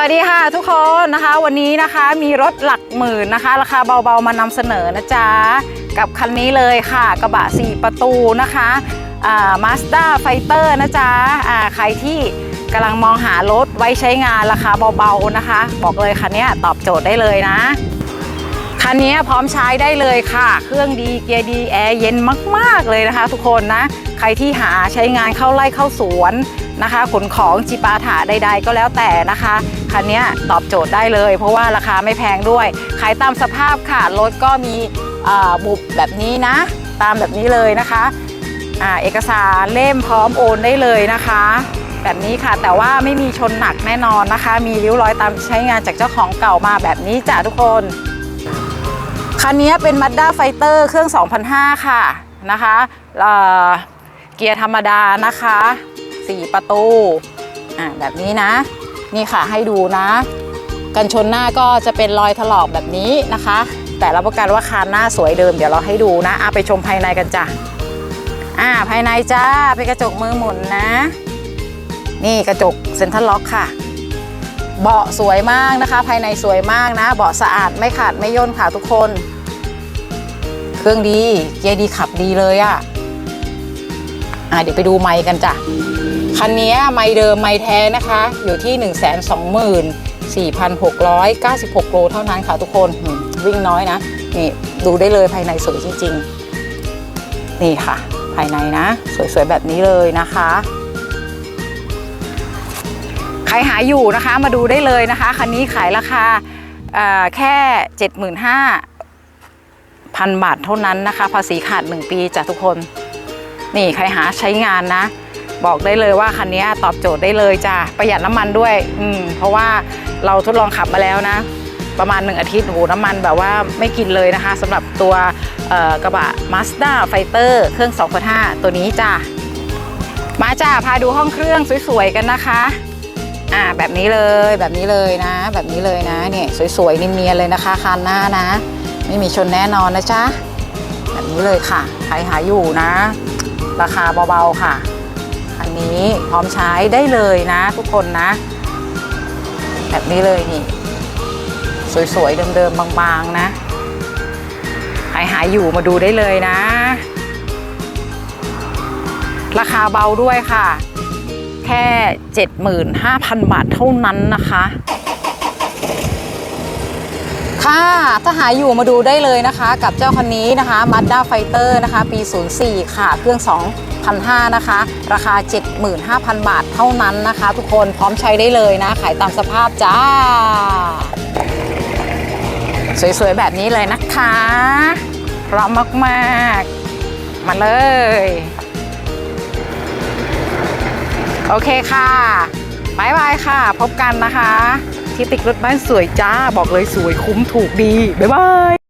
วัสดีค่ะทุกคนนะคะวันนี้นะคะมีรถหลักหมื่นนะคะ ราคาเบาๆมานำเสนอนะจ๊ะ กับคันนี้เลยค่ะ กระบะ 4 ประตูนะคะมาสด้าไฟเตอร์นะจ๊ะใครที่กำลังมองหารถไว้ใช้งานราคาเบาๆนะคะ บอกเลยคันนี้ตอบโจทย์ได้เลยนะ คันนี้พร้อมใช้ได้เลยค่ะ เครื่องดีเกียร์ดีแอร์เย็นมากๆเลยนะคะ ทุกคนนะ ใครที่หาใช้งานเข้าไร่เข้าสวนนะคะ ขนของจิปาถะใดๆก็แล้วแต่นะคะ คันนี้ตอบโจทย์ได้เลย เพราะว่าราคาไม่แพงด้วย ขายตามสภาพค่ะ รถก็มีบุบแบบนี้นะ ตามแบบนี้เลยนะคะอเอกสารเล่มพร้อมโอนได้เลยนะคะ แบบนี้ค่ะแต่ว่าไม่มีชนหนักแน่นอนนะคะ มีริ้วรอยตามใช้งานจากเจ้าของเก่ามาแบบนี้จ้ะทุกคน คันนี้เป็น Mazda Fighter เครื่อง 2005 ค่ะนะคะเเกียร์ธรรมดานะคะ 4 ประตู อ่าแบบนี้นะ นี่ค่ะให้ดูนะ กันชนหน้าก็จะเป็นรอยถลอกแบบนี้นะคะ แต่รับประกันว่าคานหน้าสวยเดิมเดี๋ยวเราให้ดูนะอะไปชมภายในกันจ้ะอ่าภายในจ้าเป็นกระจกมือหมุนนะ นี่กระจกเซ็นทรัลล็อกค่ะ เบาะสวยมากนะคะ ภายในสวยมากนะ เบาะสะอาดไม่ขาดไม่ย่นค่ะทุกคน เครื่องดีเกียร์ดีขับดีเลยอะ่ะอะเดี๋ยวไปดูไมค์กันจ้ะ คันนี้ไมค์เดิมไมค์แท้นะคะ อยู่ที่ 1 2 4 6 9 6 โลเท่านั้นค่ะทุกคนวิ่งน้อยนะ นี่ดูได้เลยภายในสวยจริง ๆ นี่ค่ะ ภายในนะ สวย ๆ แบบนี้เลยนะคะ ใครหาอยู่นะคะมาดูได้เลยนะคะ คันนี้ขายราคาเอ่อแค่ 75,000พันบาทเท่านั้นนะคะ ภาษีขาด 1 ปีจ้ะทุกคน นี่ใครหาใช้งานนะ บอกได้เลยว่าคันนี้ตอบโจทย์ได้เลยจ้ะประหยัดน้ำมันด้วย อืมเพราะว่าเราทดลองขับมาแล้วนะ ประมาณ 1 อาทิตย์โอ้โหน้ำมันแบบว่าไม่กินเลยนะคะสำหรับตัวกระบะ Mazda Fighter เครื่อง2.5ตัวนี้จ้ะมาจ้าพาดูห้องเครื่องสวยๆกันนะคะอ่าแบบนี้เลยแบบนี้เลยนะ แบบนี้เลยนะเนี่ยสวยๆนิ่มเนียนเลยนะคะคันหน้านะ ไม่มีชนแน่นอนนะจ๊ะแบบนี้เลยค่ะใครหาอยู่นะ ราคาเบาๆค่ะ อันนี้พร้อมใช้ได้เลยนะ ทุกคนนะ แบบนี้เลยนี่ สวยๆ เดิมๆ บางๆ นะหายหายอยู่มาดูได้เลยนะ ราคาเบาด้วยค่ะ แค่ 75,000 บาทเท่านั้นนะคะ ค่ะ ถ้าหาอยู่มาดูได้เลยนะคะ กับเจ้าคันนี้นะคะ Mazda Fighter นะคะ ปี 04 ค่ะ เครื่อง 2,500 นะคะ ราคา 75,000 บาทเท่านั้นนะคะ ทุกคนพร้อมใช้ได้เลยนะ ขายตามสภาพจ้า สวยๆ แบบนี้เลยนะคะพร้อมมากๆ มาเลย โอเคค่ะบายบายค่ะ พบกันนะคะ ที่ติกรถบ้านสวยจ้า บอกเลยสวยคุ้มถูกดี บ๊ายบาย